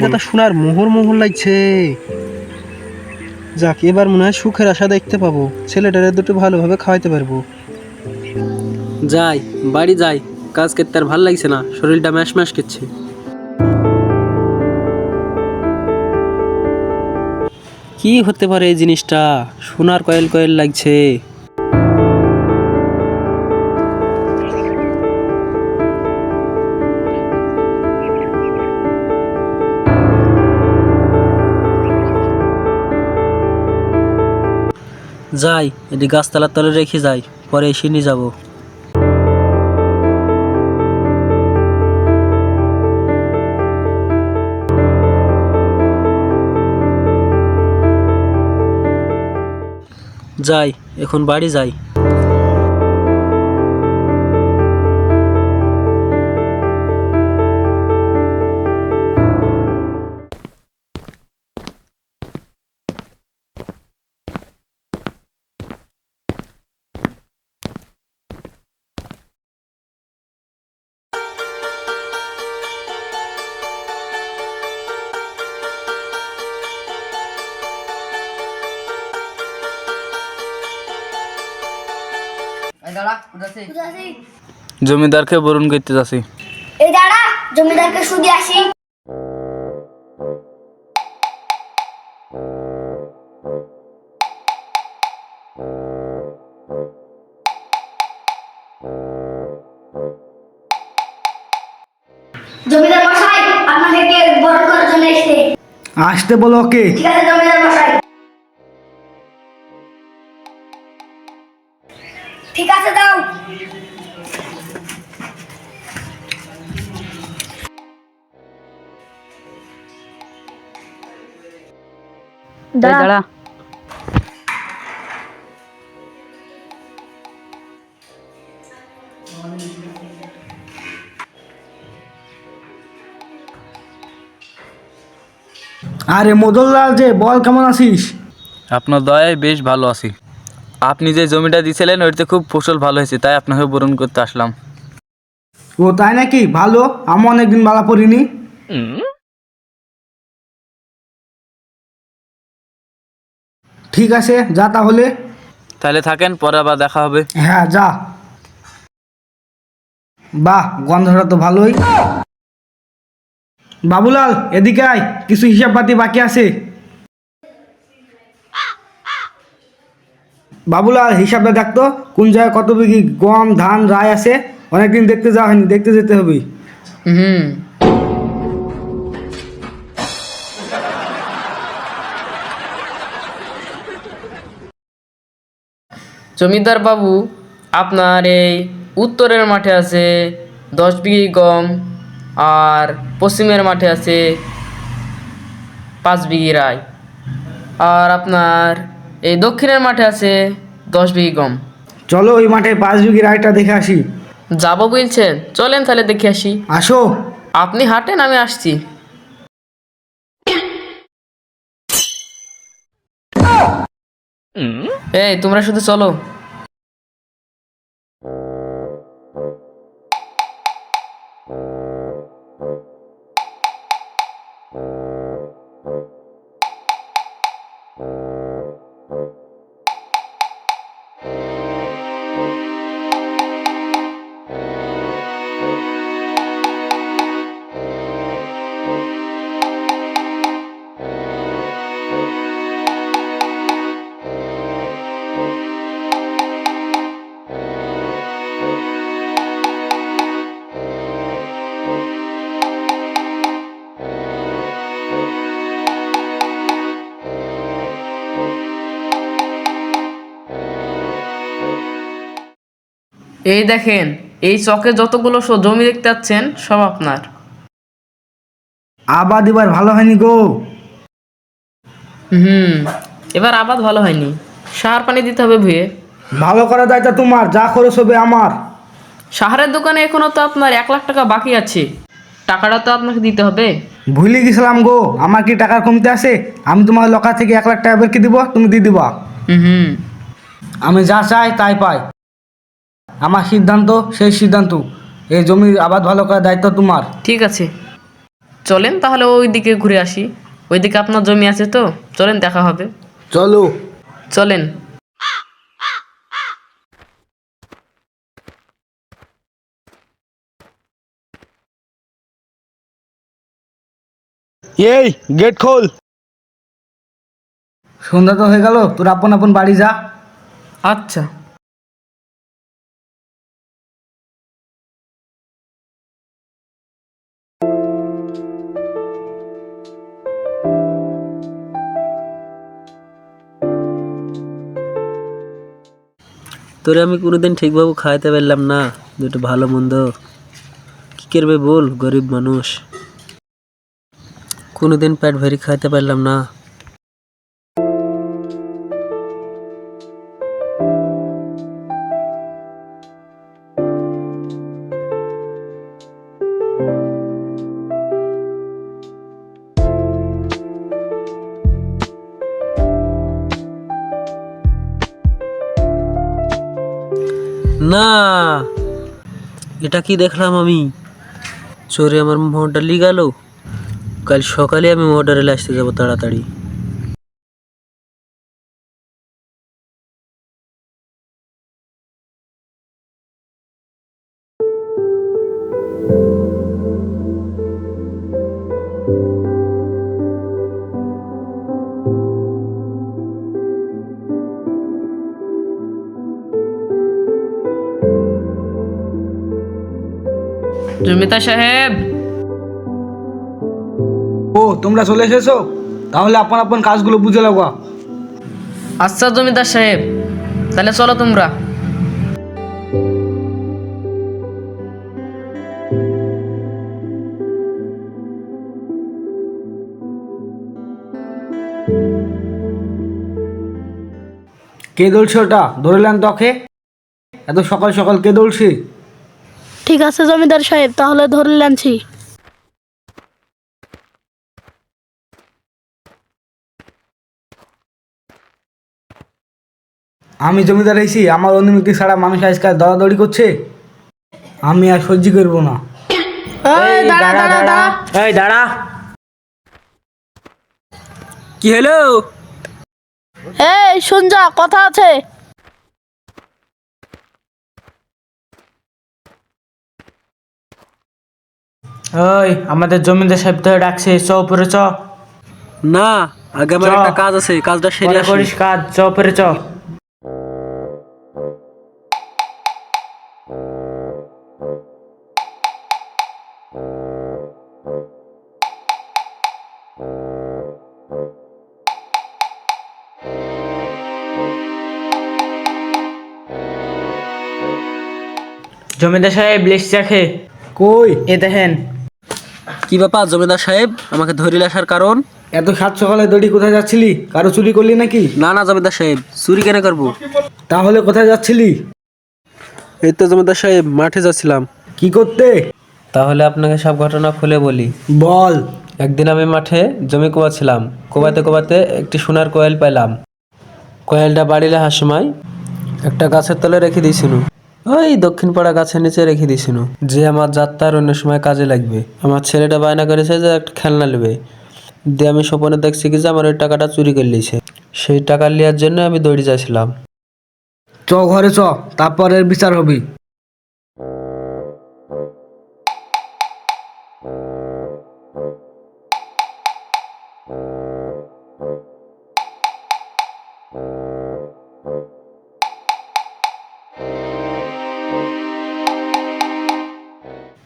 এটা তো সোনার মোহর মোহর লাগছে। যাক, এবার মনে হয় সুখের আশা দেখতে পাবো। ছেলেটারে দুটো ভালোভাবে খাওয়াইতে পারব। যাই, বাড়ি যাই। কাজ করতে আর ভালো লাগছে না। শরীরটা ম্যাশ ম্যাশ করছে। কি হতে পারে এই জিনিসটা? সোনার কয়েল কয়েল লাগছে। যাই এটি গাছতলার তলে রেখে যাই পরে এসে নিয়ে যাব। যাই এখন বাড়ি যাই। জমিদারকে বরণ করতে যাচ্ছি। এই দাঁড়া জমিদারকে সুদি আসি। জমিদার মশাই আপনাকে বরণ করার জন্য এসেছে? আসতে বলো ওকে। ঠিক আছে জমিদার মশাই। দাঁড়া। আরে মদনলাল যে বল কেমন আছিস? আপনার দয়ায় বেশ ভালো আছি। আপনি যে জমিটা দিয়েছিলেন ওইতে খুব ফসল ভালো হয়েছে তাই আপনাকে বরণ করতে আসলাম। ও তাই নাকি? ভালো? আমি অনেকদিন বালা পড়িনি ঠিক আছে যা তাহলে। তাহলে থাকেন পরে আবার দেখা হবে। হ্যাঁ যা। বাহ গন্ধটা তো ভালোই। বাবুলাল এদিকে আয় কিছু হিসাব পাতি বাকি আছে? বাবুলাল হিসাবটা দেখতো কোন জায়গায় কত বিঘি গম ধান রায় আছে? অনেকদিন দেখতে যাওয়া হয়নি দেখতে যেতে হবে। হুম। জমিদার বাবু আপনার এই উত্তরের মাঠে আছে দশ বিঘি গম আর পশ্চিমের মাঠে আছে পাঁচ বিঘি রায়। আর আপনার এই দক্ষিণের মাঠে আছে দশ বিঘি গম। চলো ওই মাঠে পাঁচ বিঘি রায়টা দেখে আসি। যাব বলছেন চলেন তাহলে দেখে আসি। আসো। আপনি হাঁটেন আমি আসছি। এই তোমরা শুধু চলো। এই দেখেন এই চকে যতগুলো জমি দেখতে পাচ্ছেন সব আপনার। আবাদ এবার ভালো হয়নি গো। হুম এবার আবাদ ভালো হয়নি। সার পানি দিতে হবে ভুয়ে ভালো করা দায়িত্ব তোমার যা খরচ হবে আমার। সাহারের দোকানে এখনও তো আপনার এক লাখ টাকা বাকি আছে। টাকাটা তো আপনাকে দিতে হবে। ভুলে গেছিলাম গো আমার কি টাকার কমতে আছে? আমি তোমার লকা থেকে এক লাখ টাকা বের কি দিব তুমি দিয়ে দিবা। হুম হুম। আমি যা চাই তাই পাই। আমার সিদ্ধান্ত সেই সিদ্ধান্ত। এই জমি আবাদ ভালো করার দায়িত্ব তোমার। ঠিক আছে। চলেন তাহলে ওই দিকে ঘুরে আসি। ওইদিকে আপনার জমি আছে তো চলেন দেখা হবে। চলো। চলেন। এই গেট খোল। সন্ধ্যা তো হয়ে গেল তোর আপন আপন বাড়ি যা। আচ্ছা। তোরে আমি কোনোদিন ঠিকভাবে খাইতে পারলাম না। দুটো ভালো মন্দ। কী করবে বল, গরিব মানুষ। কোনোদিন পেট ভরি খাইতে পারলাম না। না। এটা কি দেখলাম আমি? চোরে আমার মোটরটা লিগালো। গেল কাল সকালে আমি মোটরে আসতে যাব তাড়াতাড়ি। জমিদার সাহেব। ও তোমরা চলে এসেছ? তাহলে আপন আপন কাজগুলো বুঝে লাগা। আচ্ছা জমিদার সাহেব তাহলে চলো তোমরা। কে দৌড়ছে ওটা? ধরলেন তোকে এত সকাল সকাল কে দৌড়ছে ঠিক আছে জমিদার সাহেব তাহলে ধরে লানছি আমি জমিদার হয়েছি আমার অনুমতি ছাড়া মানুষ আজকাল দৌড়াদৌড়ি করছে। আমি আর সহ্য করব না। এই, দাঁড়া দাঁড়া। দাঁড়া। এই দাঁড়া। কি হলো? এই শুন যা কথা আছে। ওই আমাদের জমিদার সাহেব তো ডাকছে চ উপরে চ। না আগে আমার একটা কাজ আছে কাজটা সেরে আসি। করিস কাজ চ উপরে চ। জমিদার সাহেব লিস্ট রাখে। কই? এ দেখেন। কি ব্যাপার জমিদার সাহেব? আমাকে ধরিলে আসার কারণ? এত সাত সকালে দড়ি কোথায় যাচ্ছিলি? কারও চুরি করলি নাকি? না না জমিদার সাহেব চুরি কেন করব? তাহলে কোথায় যাচ্ছিলি? এই তো জমিদার সাহেব মাঠে যাচ্ছিলাম। কি করতে? তাহলে আপনাকে সব ঘটনা খুলে বলি। বল। একদিন আমি মাঠে জমি কোবাচ্ছিলাম। কোবাতে কোবাতে একটি সোনার কোয়েল পেলাম কোয়েলটা বাড়িলে আসার একটা গাছের তলে রেখে দিয়েছিল। ওই দক্ষিণ পাড়া গাছের নিচে রেখে দিছিল যে আমার যাত্রার অন্য সময় কাজে লাগবে। আমার ছেলেটা বায়না করেছে যে একটা খেলনা নেবে। দিয়ে আমি স্বপনে দেখছি কি যে আমার ওই টাকাটা চুরি করে লিয়েছে সেই টাকা নেওয়ার জন্য আমি দৌড়ে যাচ্ছিলাম। চ ঘরে চ, তারপরের বিচার হবে।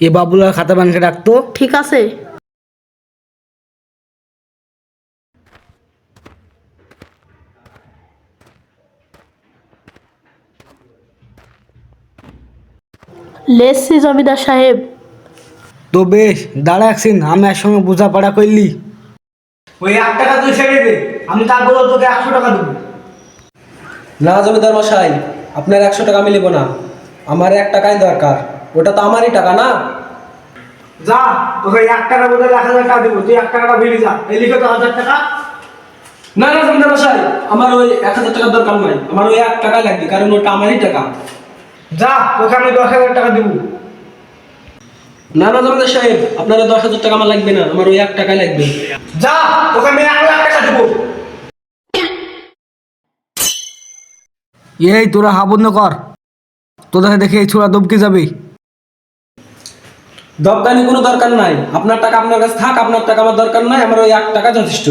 এ বাবুলার খাতা ব্যাংকে ডাকতো ঠিক আছে। লেসছি জমিদার সাহেব। তো বেশ দাঁড়া একদিন আমি একসঙ্গে বোঝাপড়া করলি। ওই এক টাকা তুই ছেড়ে দে আমি তারপরে তোকে একশো টাকা দেবো। না জমিদার মশাই আপনার একশো টাকা আমি নেব না। আমার এক টাকাই দরকার। ওটা তো আমারই টাকা না? যা তোকে এক টাকা বদলে এক হাজার টাকা দেবো তুই এক টাকাটা বেরিয়ে যা। এই লিখে তো হাজার টাকা। না না জমিদার মশাই আমার ওই এক হাজার টাকার দরকার নয় আমার ওই এক টাকাই লাগবে কারণ ওটা আমারই টাকা। যা তোকে আমি দশ হাজার টাকা দেবো। না না জমিদার সাহেব আপনার দশ হাজার টাকা আমার লাগবে না আমার ওই এক টাকাই লাগবে। যা তোকে আমি এক লাখ টাকা দেবো। এই তোরা হাবন্ধ কর তোদের দেখে এই ছোড়া দবকে যাবে। দবকানি কোনো দরকার নাই। আপনার টাকা আপনার কাছে থাক আপনার টাকা আমার দরকার নাই আমার ওই এক টাকা যথেষ্ট।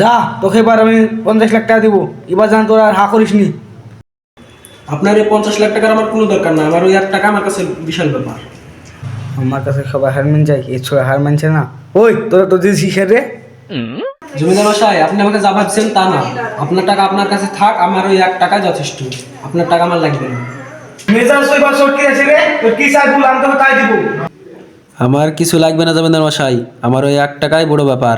যা তোকে এবার আমি পঞ্চাশ লাখ টাকা দিব। এবার জান তোরা আর হা করিস নি। আপনার এই পঞ্চাশ লাখ টাকার আমার কোনো দরকার নাই আমার ওই এক টাকা আমার কাছে বিশাল ব্যাপার। আমার কাছে সবাই হার মান চাই এই ছোড়া হার মানছে না। ওই তোরা তো দিয়েছিস রে। জমিদার মশাই আপনি আমাকে যা ভাবছেন তা না। আপনার টাকা আপনার কাছে থাক আমার ওই এক টাকা যথেষ্ট। আপনার টাকা আমার লাগবে না। মেজাজ সইবার সটকে আছে রে? তোর কি চাই বল আমি তোকে তাই দিব। আমার কিছু লাগবে না জমিদার মশাই আমার ওই এক টাকাই বড় ব্যাপার।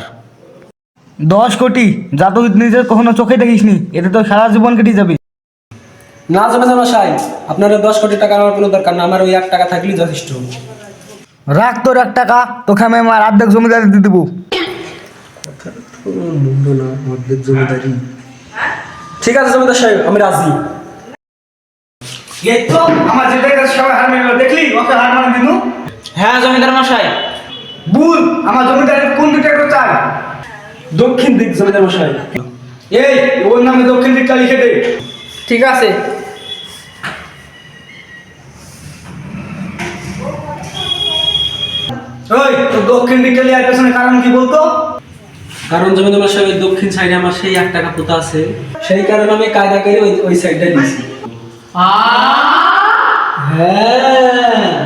দশ কোটি যা তুই নিজের কখনো চোখে দেখিসনি এতে তো সারা জীবন কেটে যাবে। না জমিদার মশাই আপনার ওই দশ কোটি টাকা আমার কোনো দরকার না আমার ওই এক টাকা থাকলেই যথেষ্ট। রাখ তোর এক টাকা তোকে আমি আমার অর্ধেক জমিদারি দিয়ে দেবো। ঠিক আছে জমিদার সাহেব আমি রাজি। এই তো আমার যেটা সবাই হার দেখলি? ওকে হার মান দিনু? হ্যাঁ জমিদার মশাই। বুল আমার জমিদারি কোন দিকটা একটু চাই? দক্ষিণ দিক জমিদার মশাই। এই ওর নামে দক্ষিণ দিকটা লিখে দে। ঠিক আছে। ওই তোর দক্ষিণ দিকটা লিয়ার পেছনে কারণ কি বলতো? কারণ জমিদার মশাই ওই দক্ষিণ সাইডে আমার সেই এক টাকা পোতা আছে। সেই কারণে আমি কায়দা করে ওই ওই সাইডটা নিয়েছি। হ্যাঁ।